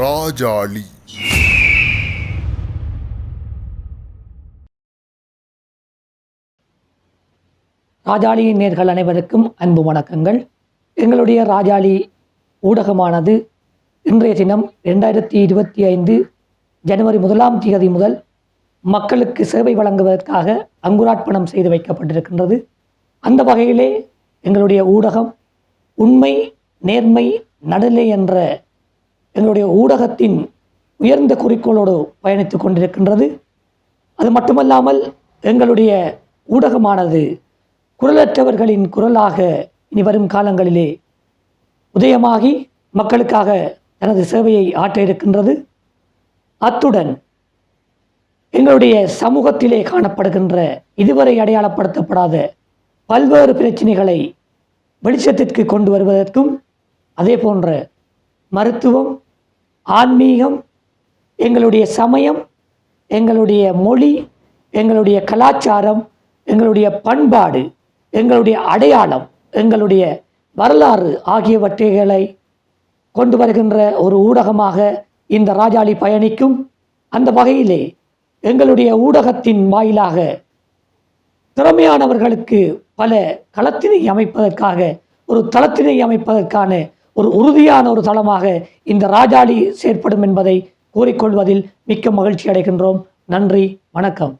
ராஜாளி. ராஜாளியின் நேர்கள் அனைவருக்கும் அன்பு வணக்கங்கள். எங்களுடைய ராஜாளி ஊடகமானது இன்றைய தினம் ரெண்டாயிரத்தி இருபத்தி ஐந்து ஜனவரி முதலாம் தேதி முதல் மக்களுக்கு சேவை வழங்குவதற்காக அங்குரார்ப்பணம் செய்து வைக்கப்பட்டிருக்கின்றது. அந்த வகையிலே எங்களுடைய ஊடகம் உண்மை நேர்மை நடுநிலை என்ற எங்களுடைய ஊடகத்தின் உயர்ந்த குறிக்கோளோடு பயணித்துக் கொண்டிருக்கின்றது. அது மட்டுமல்லாமல் எங்களுடைய ஊடகமானது குரலற்றவர்களின் குரலாக இனி வரும் காலங்களிலே உதயமாகி மக்களுக்காக தனது சேவையை ஆற்ற இருக்கின்றது. அத்துடன் எங்களுடைய சமூகத்திலே காணப்படுகின்ற இதுவரை அடையாளப்படுத்தப்படாத பல்வேறு பிரச்சனைகளை வெளிச்சத்திற்கு கொண்டு வருவதற்கும் அதே போன்ற மருத்துவம் ஆன்மீகம் எங்களுடைய சமயம் எங்களுடைய மொழி எங்களுடைய கலாச்சாரம் எங்களுடைய பண்பாடு எங்களுடைய அடையாளம் எங்களுடைய வரலாறு ஆகியவற்றைகளை கொண்டு வருகின்ற ஒரு ஊடகமாக இந்த ராஜாளி பயணிக்கும் அந்த வகையிலே எங்களுடைய ஊடகத்தின் வாயிலாக திறமையானவர்களுக்கு பல களத்தினை அமைப்பதற்காக ஒரு தளத்தினை அமைப்பதற்கான ஒரு உறுதியான ஒரு தளமாக இந்த ராஜாளி செயற்படும் என்பதை கூறிக்கொள்வதில் மிக்க மகிழ்ச்சி அடைகின்றோம். நன்றி வணக்கம்.